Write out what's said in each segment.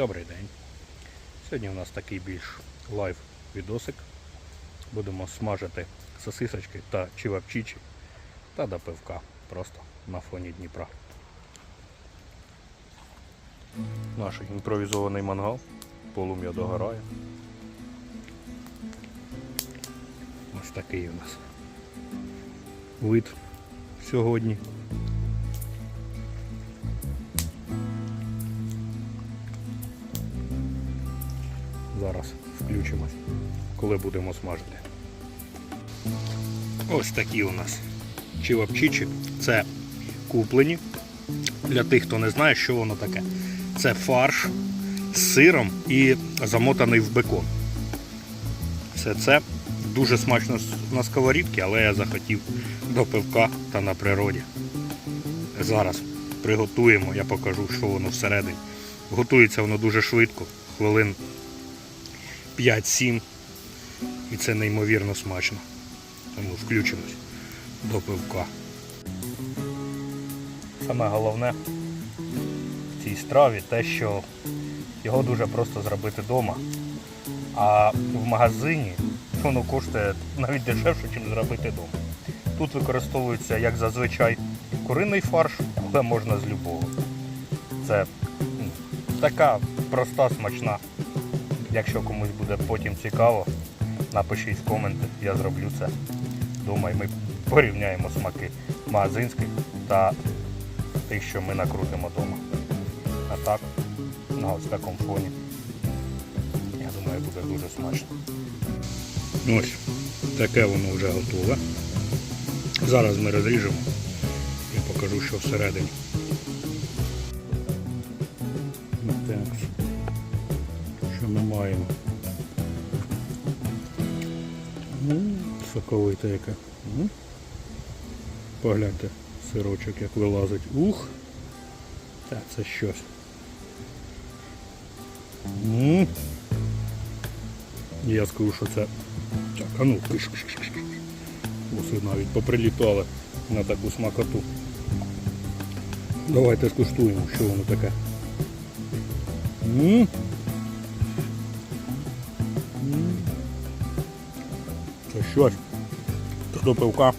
Добрий день. Сьогодні у нас такий більш лайв відосик. Будемо смажити сосисочки та чивапчичі та до пивка. Просто на фоні Дніпра. Наш імпровізований мангал. Полум'я догорає. Ось такий у нас вид сьогодні. Зараз включимось, коли будемо смажити. Ось такі у нас чивапчичі. Це куплені. Для тих, хто не знає, що воно таке. Це фарш з сиром і замотаний в бекон. Все це дуже смачно на сковорідці, але я захотів до пивка та на природі. Зараз приготуємо, я покажу, що воно всередині. Готується воно дуже швидко, хвилин 5-7. І це неймовірно смачно. Тому включимось до пивка. Саме головне в цій страві те, що його дуже просто зробити вдома. А в магазині воно коштує навіть дешевше, ніж зробити вдома. Тут використовується, як зазвичай, куриний фарш, але можна з любого. Це така проста, смачна. Якщо комусь буде потім цікаво, напишіть коменти, я зроблю це вдома і ми порівняємо смаки магазинських та тих, що ми накрутимо вдома. А так, на ось такому фоні. Я думаю, буде дуже смачно. Ось, таке воно вже готове. Зараз ми розріжемо і покажу, що всередині. Соковите яке. М. Погляньте, сирочок як вилазить. Ух! Та це щось. М. Я скажу, що це. Так, а ну. Уси навіть поприлітали на таку смакоту. Давайте скуштуємо, що воно таке. Це щось. До пивка.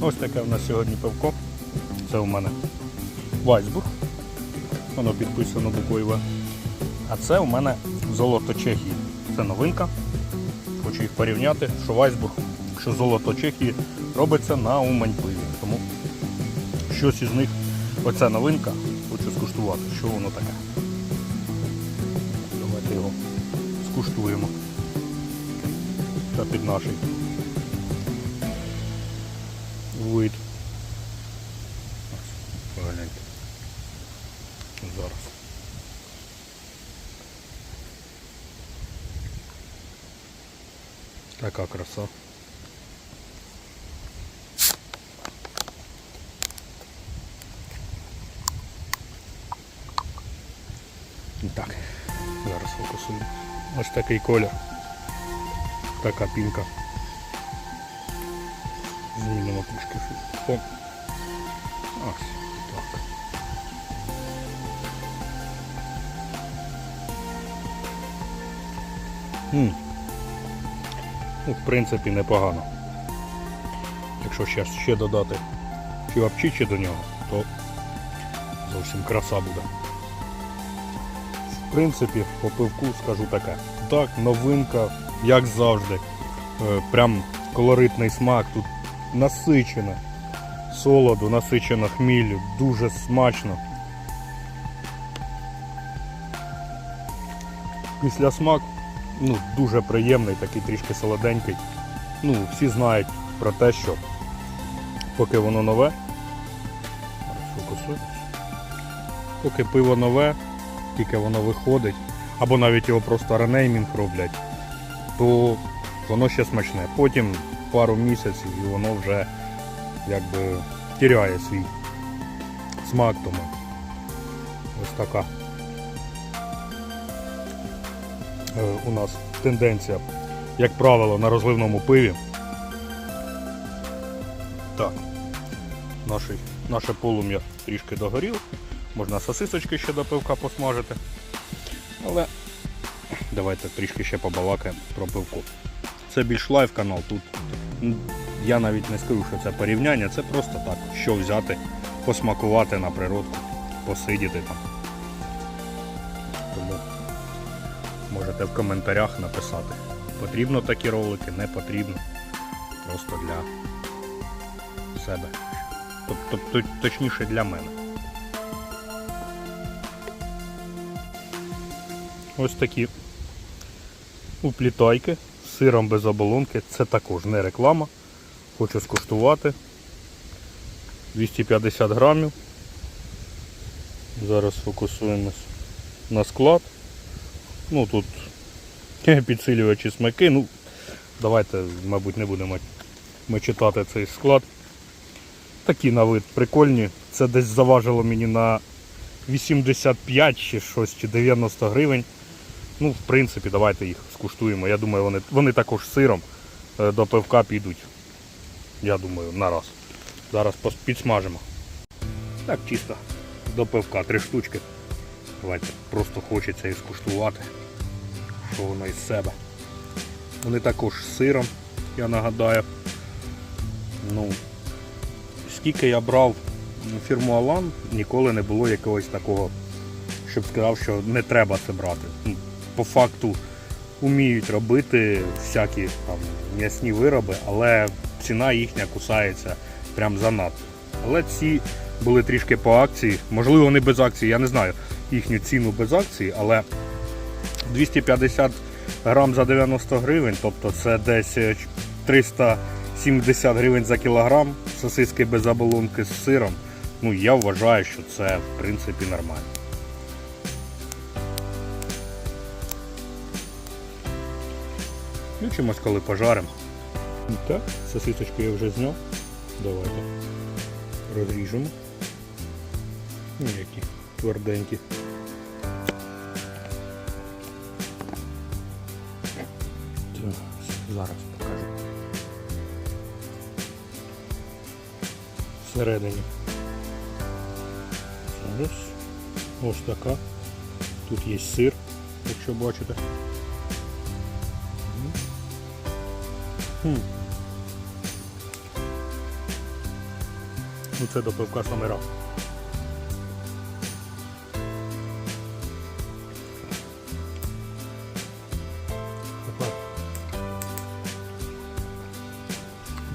Ось таке в нас сьогодні пивко. Це у мене Вайсбург. Воно підписано буквою В. А це у мене золото Чехії. Це новинка. Хочу їх порівняти, що Вайсбург, що золото Чехії робиться на Умань пиві. Тому щось із них, оця новинка, хочу скуштувати, що воно таке. Давайте його скуштуємо. Та під наший вид. Погляньте. Зараз. Така краса. Так, зараз. Ось такий колір. Така пінка. Змінимо трішки фон. Ось. Ну, в принципі, непогано. Якщо ще, ще додати чівапчичі до нього, то зовсім краса буде. В принципі, по пивку скажу таке. Так, новинка, як завжди. Е, Прям колоритний смак, тут насичено солоду, насичено хмілю, дуже смачно. Після смак ну, дуже приємний, такий трішки солоденький. Ну, всі знають про те, що поки воно нове, поки пиво нове, тільки воно виходить, або навіть його просто ренеймінг роблять, то воно ще смачне. Потім пару місяців і воно вже якби тіряє свій смак тому. Ось така е, у нас тенденція, як правило, на розливному пиві. Так. Наше, наше полум'я трішки догоріло. Можна сосисочки ще до пивка посмажити. Але давайте трішки ще побалакаємо про пивко. Це більш лайв канал. Тут я навіть не скажу, що це порівняння, це просто так, що взяти, посмакувати на природку, посидіти там. Тому можете в коментарях написати, потрібно такі ролики, не потрібно. Просто для себе. Тобто, точніше для мене. Ось такі уплітайки з сиром без оболонки. Це також не реклама. Хочу скуштувати. 250 грамів. Зараз фокусуємось на склад. Ну тут підсилювачі смаки. Ну, давайте, мабуть, не будемо ми читати цей склад. Такі на вид прикольні. Це десь заважило мені на 85 чи щось, чи 90 гривень. Ну, в принципі, давайте їх скуштуємо. Я думаю, вони, вони також сиром е, до пивка підуть. Я думаю, на раз. Зараз підсмажимо. Так, чисто до пивка три штучки. Давайте, просто хочеться і скуштувати, що воно із себе. Вони також з сиром, я нагадаю. Ну, скільки я брав фірму Алан, ніколи не було якогось такого, щоб сказав, що не треба це брати. По факту вміють робити всякі там м'ясні вироби, але ціна їхня кусається прям занадто. Але ці були трішки по акції. Можливо, вони без акції, я не знаю їхню ціну без акції, але 250 грам за 90 гривень, тобто це десь е, 370 гривень за кілограм сосиски без оболонки з сиром. Ну, я вважаю, що це в принципі нормально. Включимось, коли пожаримо. Так, сосисочку я вже зняв. Давайте розріжемо. Ну, які тверденькі. Зараз покажу. Всередині. Зараз. Ось така. Тут є сир, якщо бачите. Ну це до пивка саме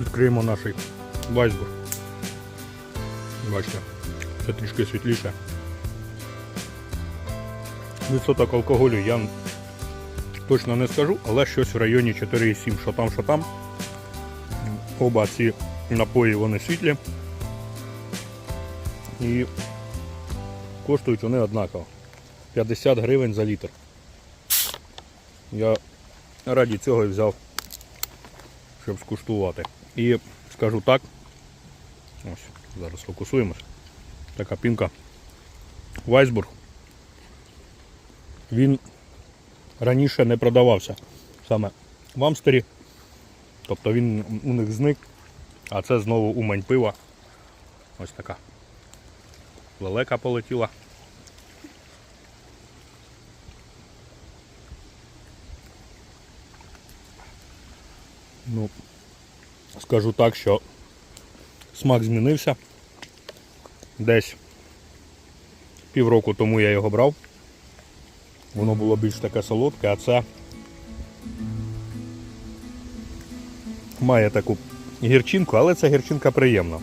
Відкриємо наш вайсбург. Бачите, це трішки світліше. Відсоток алкоголю я точно не скажу, але щось в районі 4,7, що там, що там. Оба ці напої вони світлі. І коштують вони однаково. 50 гривень за літр. Я раді цього і взяв, щоб скуштувати. І скажу так, ось, зараз фокусуємось. Така пінка. Вайсбург. Він раніше не продавався саме в Амстері. Тобто він у них зник, а це знову умань пива. Ось така. Лелека полетіла. Ну, скажу так, що смак змінився. Десь півроку тому я його брав. Воно було більш таке солодке, а це має таку гірчинку, але ця гірчинка приємна.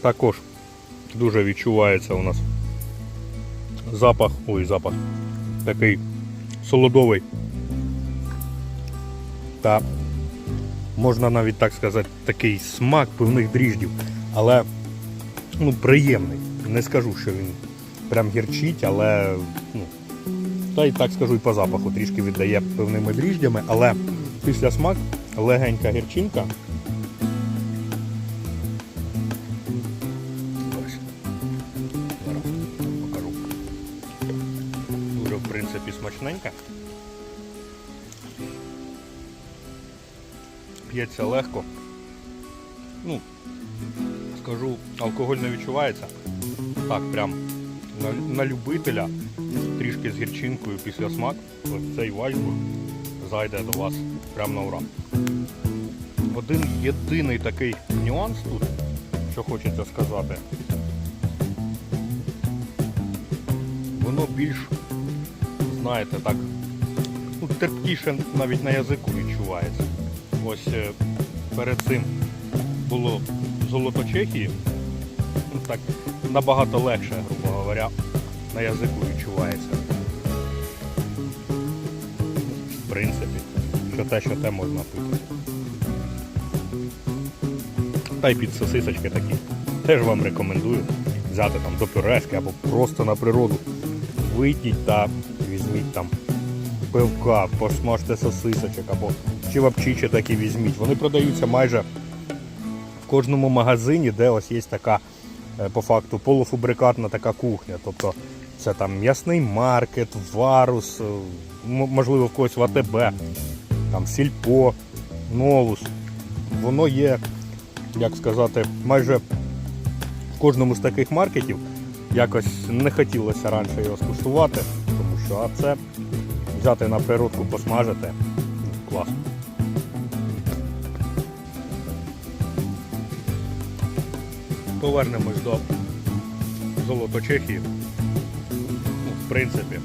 Також дуже відчувається у нас запах, ой, запах такий солодовий. Та можна навіть так сказати, такий смак пивних дріждів, але ну, приємний. Не скажу, що він прям гірчить, але ну, та й так скажу і по запаху трішки віддає певними дріждями, але після смак легенька гірчинка. Дуже в принципі смачненька. П'ється легко. Ну, Скажу, алкоголь не відчувається. Так, прям на, на любителя, трішки з гірчинкою після смак. Ось цей вайбур зайде до вас прямо на ура. Один єдиний такий нюанс тут, що хочеться сказати. Воно більш, знаєте, так, ну, терпкіше навіть на язику відчувається. Ось е, перед цим було золото Чехії. Ну, так набагато легше, грубо говоря, на язику відчувається. В принципі, що те, що те можна пити. Та й під сосисочки такі. Теж вам рекомендую взяти там до пюрешки або просто на природу. Вийдіть та візьміть там пивка, посмажте сосисочок або чевапчичі такі візьміть. Вони продаються майже в кожному магазині, де ось є така е, по факту полуфабрикатна така кухня. Тобто це там м'ясний маркет, варус, е, можливо в когось в АТБ, там сільпо, новус. Воно є, як сказати, майже в кожному з таких маркетів. Якось не хотілося раніше його скуштувати, тому що а це взяти на природку, посмажити. Класно. Повернемось до золото Чехії. В принципі,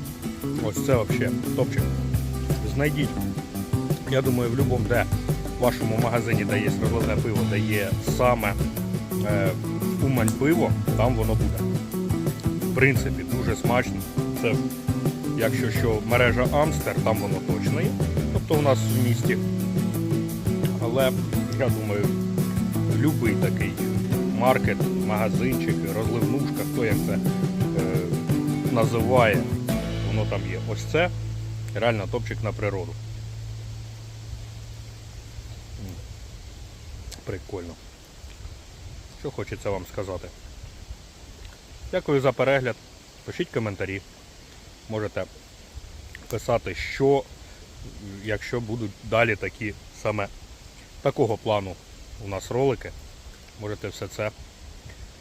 ось це взагалі топчик. Знайдіть, я думаю, в будь-якому де в вашому магазині, де є розливне пиво, де є саме е, Умань пиво, там воно буде. В принципі, дуже смачно. Це якщо що мережа Амстер, там воно точно є. Тобто у нас в місті. Але я думаю, будь-який такий маркет, магазинчик, розливнушка, хто як це називає, воно там є. Ось це реально топчик на природу. Прикольно. Що хочеться вам сказати. Дякую за перегляд. Пишіть коментарі. Можете писати, що, якщо будуть далі такі саме такого плану у нас ролики. Можете все це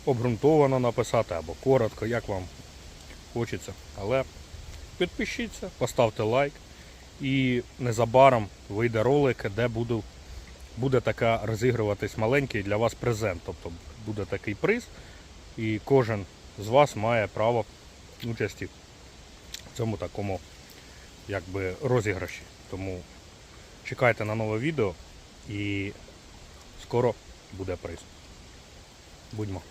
обґрунтовано написати або коротко, як вам хочеться. Але підпишіться, поставте лайк. І незабаром вийде ролик, де буду, буде така розігруватись маленький для вас презент. Тобто буде такий приз, і кожен з вас має право участі в цьому такому якби розіграші. Тому чекайте на нове відео і скоро буде приз. Будьмо.